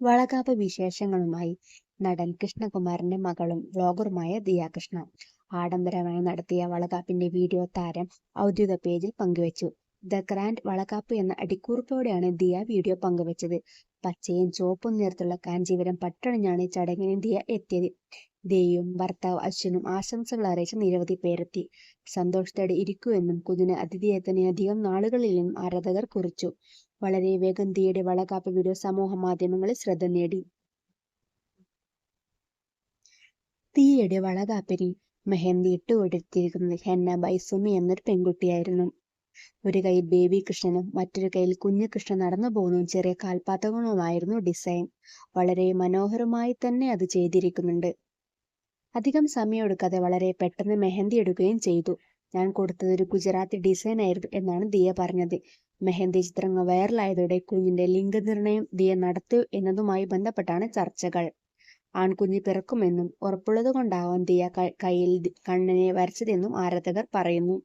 വളകാപ്പ് വിശേഷങ്ങളുമായി നടൻ കൃഷ്ണകുമാറിന്റെ മകളും വ്ളോഗറുമായ ദിയാകൃഷ്ണ. ആഡംബരമായി നടത്തിയ വളകാപ്പിന്റെ വീഡിയോ താരം ഔദ്യോഗിക പേജിൽ പങ്കുവച്ചു. ദ ഗ്രാൻഡ് വളകാപ്പ് എന്ന അടിക്കുറിപ്പോടെയാണ് ദിയ വീഡിയോ പങ്കുവച്ചത്. പച്ചയും ചുവപ്പും നിറത്തുള്ള കാഞ്ചീപുരം പട്ടണിഞ്ഞാണ് ചടങ്ങിന് ദിയ എത്തിയത്. ദിയയും ഭർത്താവ് അശ്വിനും ആശംസകൾ അറിയിച്ച നിരവധി പേരെത്തി. സന്തോഷത്തോടെ ഇരിക്കുമെന്നും കുഞ്ഞിന് അതിഥിയെത്താൻ അധികം നാളുകളിലെന്നും ആരാധകർ കുറിച്ചു. വളരെ വേഗം തീയുടെ വളകാപ്പ് വീഡിയോ സമൂഹ മാധ്യമങ്ങളിൽ ശ്രദ്ധ നേടി. ദിയയുടെ വളകാപ്പിന് മെഹന്തി ഇട്ടുകൊടുത്തിരിക്കുന്നത് ഹെന്ന ബൈസുമി എന്നൊരു പെൺകുട്ടിയായിരുന്നു. ഒരു കൈയിൽ ബേബി കൃഷ്ണനും മറ്റൊരു കൈയിൽ കുഞ്ഞു കൃഷ്ണൻ നടന്നു പോകുന്നതും ചെറിയ കാൽപാത്രങ്ങളുമായിരുന്നു ഡിസൈൻ. വളരെ മനോഹരമായി തന്നെ അത് ചെയ്തിരിക്കുന്നുണ്ട്. അധികം സമയം എടുക്കാതെ വളരെ പെട്ടെന്ന് മെഹന്തി എടുക്കുകയും ചെയ്തു. ഞാൻ കൊടുത്തത് ഒരു ഗുജറാത്തി ഡിസൈൻ ആയിരുന്നു എന്നാണ് ദിയ പറഞ്ഞത്. മെഹന്തി ചിത്രങ്ങൾ വൈറലായതോടെ കുഞ്ഞിന്റെ ലിംഗനിർണയം ദിയ നടത്തൂ എന്നതുമായി ബന്ധപ്പെട്ടാണ് ചർച്ചകൾ. ആൺകുഞ്ഞ് പിറക്കുമെന്നും ഉറപ്പുള്ളത് കൊണ്ടാവാം ദിയ കയ്യിൽ കണ്ണനെ വരച്ചതെന്നും ആരാധകർ പറയുന്നു.